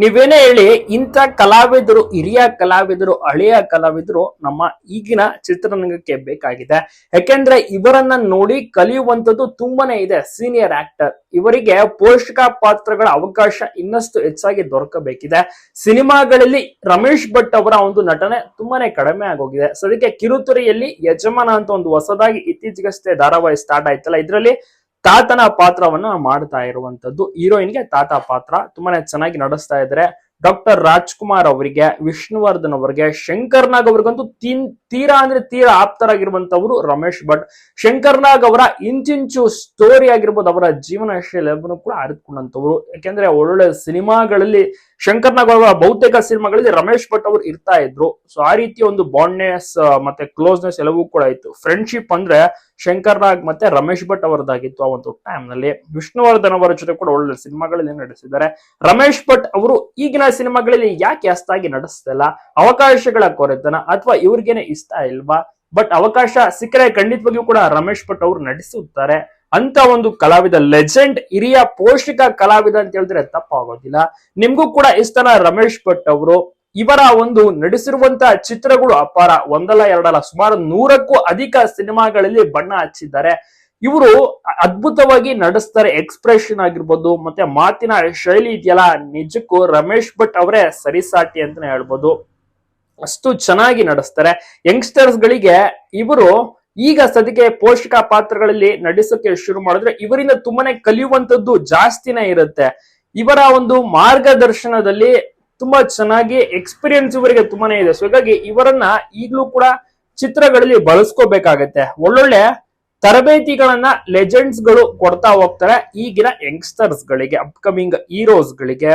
ನೀವೇನೇ ಹೇಳಿ, ಇಂಥ ಕಲಾವಿದರು, ಹಿರಿಯ ಕಲಾವಿದರು, ಹಳೆಯ ಕಲಾವಿದರು ನಮ್ಮ ಈಗಿನ ಚಿತ್ರರಂಗಕ್ಕೆ ಬೇಕಾಗಿದೆ. ಯಾಕೆಂದ್ರೆ ಇವರನ್ನ ನೋಡಿ ಕಲಿಯುವಂಥದ್ದು ತುಂಬಾನೇ ಇದೆ, ಸೀನಿಯರ್ ಆಕ್ಟರ್. ಇವರಿಗೆ ಪೋಷಕ ಪಾತ್ರಗಳ ಅವಕಾಶ ಇನ್ನಷ್ಟು ಹೆಚ್ಚಾಗಿ ದೊರಕಬೇಕಿದೆ. ಸಿನಿಮಾಗಳಲ್ಲಿ ರಮೇಶ್ ಭಟ್ ಅವರ ಒಂದು ನಟನೆ ತುಂಬಾನೇ ಕಡಿಮೆ ಆಗೋಗಿದೆ. ಸೊ ಅದಕ್ಕೆ ಕಿರುತೆರೆಯಲ್ಲಿ ಯಜಮಾನ ಅಂತ ಒಂದು ಹೊಸದಾಗಿ ಇತ್ತೀಚೆಗಷ್ಟೇ ಧಾರಾವಾಹಿ ಸ್ಟಾರ್ಟ್ ಆಯ್ತಲ್ಲ, ಇದರಲ್ಲಿ ತಾತನ ಪಾತ್ರವನ್ನ ಮಾಡ್ತಾ ಇರುವಂತದ್ದು. ಹೀರೋಯಿನ್ಗೆ ತಾತ ಪಾತ್ರ ತುಂಬಾನೇ ಚೆನ್ನಾಗಿ ನಡೆಸ್ತಾ ಇದ್ದಾರೆ ಡಾಕ್ಟರ್ ರಾಜ್ಕುಮಾರ್ ಅವರಿಗೆ, ವಿಷ್ಣುವರ್ಧನ್ ಅವರಿಗೆ, ಶಂಕರ್ ನಾಗ್ ಅವ್ರಿಗಂತೂ ತೀರಾ ಅಂದ್ರೆ ತೀರಾ ಆಪ್ತರಾಗಿರುವಂತವರು ರಮೇಶ್ ಭಟ್. ಶಂಕರ್ ನಾಗ್ ಅವರ ಇಂಚಿಂಚು ಸ್ಟೋರಿ ಆಗಿರ್ಬೋದು, ಅವರ ಜೀವನ ಶೈಲಿಯನ್ನು ಕೂಡ ಅರಿತುಕೊಂಡಂತವ್ರು ಯಾಕೆಂದ್ರೆ ಒಳ್ಳೊಳ್ಳೆ ಸಿನಿಮಾಗಳಲ್ಲಿ ಶಂಕರ್ ನಾಗ್ ಅವರ ಬಹುತೇಕ ಸಿನಿಮಾಗಳಲ್ಲಿ ರಮೇಶ್ ಭಟ್ ಅವರು ಇರ್ತಾ ಇದ್ರು. ಸೊ ಆ ರೀತಿ ಒಂದು ಬಾಂಡ್ನೆಸ್ ಮತ್ತೆ ಕ್ಲೋಸ್ನೆಸ್ ಎಲ್ಲವೂ ಕೂಡ ಇತ್ತು. ಫ್ರೆಂಡ್ಶಿಪ್ ಅಂದ್ರೆ ಶಂಕರ್ ನಾಗ್ ಮತ್ತೆ ರಮೇಶ್ ಭಟ್ ಅವರದಾಗಿತ್ತು ಆ ಒಂದು ಟೈಮ್ನಲ್ಲಿ. ವಿಷ್ಣುವರ್ಧನ್ ಅವರ ಜೊತೆ ಕೂಡ ಒಳ್ಳೆ ಸಿನಿಮಾಗಳಲ್ಲಿ ನಡೆಸಿದ್ದಾರೆ. ರಮೇಶ್ ಭಟ್ ಅವರು ಈಗಿನ ಸಿನಿಮಾಗಳಲ್ಲಿ ಯಾಕೆ ಅಷ್ಟಾಗಿ ನಡೆಸ್ತಿಲ್ಲ ಅವಕಾಶಗಳ ಕೊರೆತನ ಅಥವಾ ಇವ್ರಿಗೇನೆ ಇಷ್ಟ ಇಲ್ವಾ? ಬಟ್ ಅವಕಾಶ ಸಿಕ್ಕರೆ ಖಂಡಿತವಾಗಿಯೂ ಕೂಡ ರಮೇಶ್ ಭಟ್ ಅವರು ನಡೆಸುತ್ತಾರೆ. ಅಂತ ಒಂದು ಕಲಾವಿದ ಲೆಜೆಂಡ್ ಹಿರಿಯ ಪೋಷಕ ಕಲಾವಿದ ಅಂತ ಹೇಳಿದ್ರೆ ತಪ್ಪಾಗೋದಿಲ್ಲ. ನಿಮ್ಗೂ ಕೂಡ ಇಷ್ಟನ ರಮೇಶ್ ಭಟ್ ಅವರು. ಇವರ ಒಂದು ನಡೆಸಿರುವಂತಹ ಚಿತ್ರಗಳು ಅಪಾರ ಒಂದಲ್ಲ ಎರಡಲ್ಲ ಸುಮಾರು ನೂರಕ್ಕೂ ಅಧಿಕ ಸಿನಿಮಾಗಳಲ್ಲಿ ಬಣ್ಣ ಹಚ್ಚಿದ್ದಾರೆ. ಇವರು ಅದ್ಭುತವಾಗಿ ನಡೆಸ್ತಾರೆ ಎಕ್ಸ್ಪ್ರೆಷನ್ ಆಗಿರ್ಬೋದು, ಮತ್ತೆ ಮಾತಿನ ಶೈಲಿ ಇದೆಯಲ್ಲ, ನಿಜಕ್ಕೂ ರಮೇಶ್ ಭಟ್ ಅವರೇ ಸರಿಸಾಟಿ ಅಂತಾನೆ ಹೇಳ್ಬೋದು. ಅಷ್ಟು ಚೆನ್ನಾಗಿ ನಡೆಸ್ತಾರೆ. ಯಂಗ್ಸ್ಟರ್ಸ್ ಗಳಿಗೆ ಇವರು ಈಗ ಸದ್ಯಕ್ಕೆ ಪೋಷಕ ಪಾತ್ರಗಳಲ್ಲಿ ನಡೆಸೋಕೆ ಶುರು ಮಾಡಿದ್ರೆ ಇವರಿಂದ ತುಂಬಾನೇ ಕಲಿಯುವಂತದ್ದು ಜಾಸ್ತಿನೇ ಇರುತ್ತೆ. ಇವರ ಒಂದು ಮಾರ್ಗದರ್ಶನದಲ್ಲಿ ತುಂಬಾ ಚೆನ್ನಾಗಿ ಎಕ್ಸ್ಪೀರಿಯನ್ಸ್ ಇವರಿಗೆ ತುಂಬಾನೇ ಇದೆ. ಸೊ ಹೀಗಾಗಿ ಇವರನ್ನ ಈಗಲೂ ಕೂಡ ಚಿತ್ರಗಳಲ್ಲಿ ಬಳಸ್ಕೋಬೇಕಾಗತ್ತೆ. ಒಳ್ಳೊಳ್ಳೆ ತರಬೇತಿಗಳನ್ನ ಲೆಜೆಂಡ್ಸ್ಗಳು ಕೊಡ್ತಾ ಹೋಗ್ತಾರೆ ಈಗಿನ ಯಂಗ್ಸ್ಟರ್ಸ್ ಗಳಿಗೆ ಅಪ್ಕಮಿಂಗ್ ಹೀರೋಸ್ ಗಳಿಗೆ.